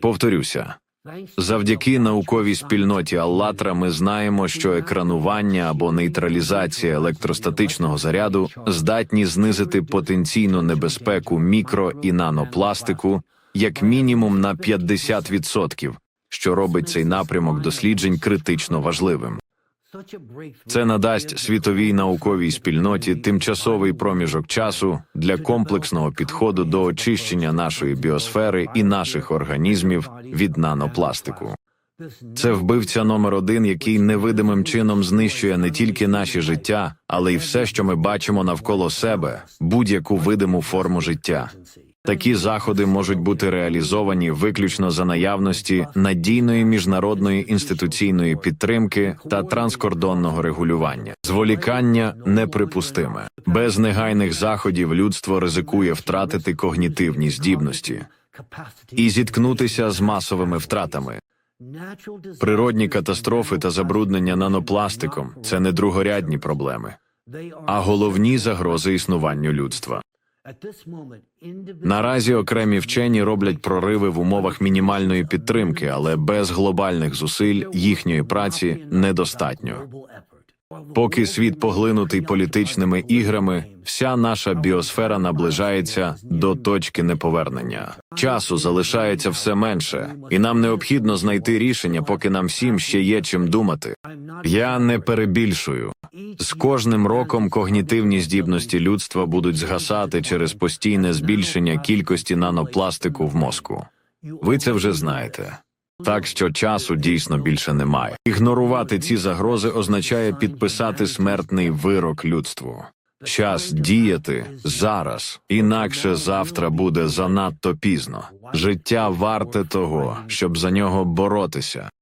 Повторюся, завдяки науковій спільноті Аллатра ми знаємо, що екранування або нейтралізація електростатичного заряду здатні знизити потенційну небезпеку мікро і нанопластику як мінімум на 50%, що робить цей напрямок досліджень критично важливим. Це надасть світовій науковій спільноті тимчасовий проміжок часу для комплексного підходу до очищення нашої біосфери і наших організмів від нанопластику. Це вбивця номер один, який невидимим чином знищує не тільки наші життя, але й все, що ми бачимо навколо себе, будь-яку видиму форму життя. Такі заходи можуть бути реалізовані виключно за наявності надійної міжнародної інституційної підтримки та транскордонного регулювання. Зволікання неприпустиме. Без негайних заходів людство ризикує втратити когнітивні здібності і зіткнутися з масовими втратами. Природні катастрофи та забруднення нанопластиком це не другорядні проблеми, а головні загрози існуванню людства. Наразі окремі вчені роблять прориви в умовах мінімальної підтримки, але без глобальних зусиль їхньої праці недостатньо. Поки світ поглинутий політичними іграми, вся наша біосфера наближається до точки неповернення. Часу залишається все менше, і нам необхідно знайти рішення, поки нам всім ще є чим думати. Я не перебільшую. З кожним роком когнітивні здібності людства будуть згасати через постійне збільшення кількості нанопластику в мозку. Ви це вже знаєте. Так що часу дійсно більше немає. Ігнорувати ці загрози означає підписати смертний вирок людству. Час діяти зараз, інакше завтра буде занадто пізно. Життя варте того, щоб за нього боротися.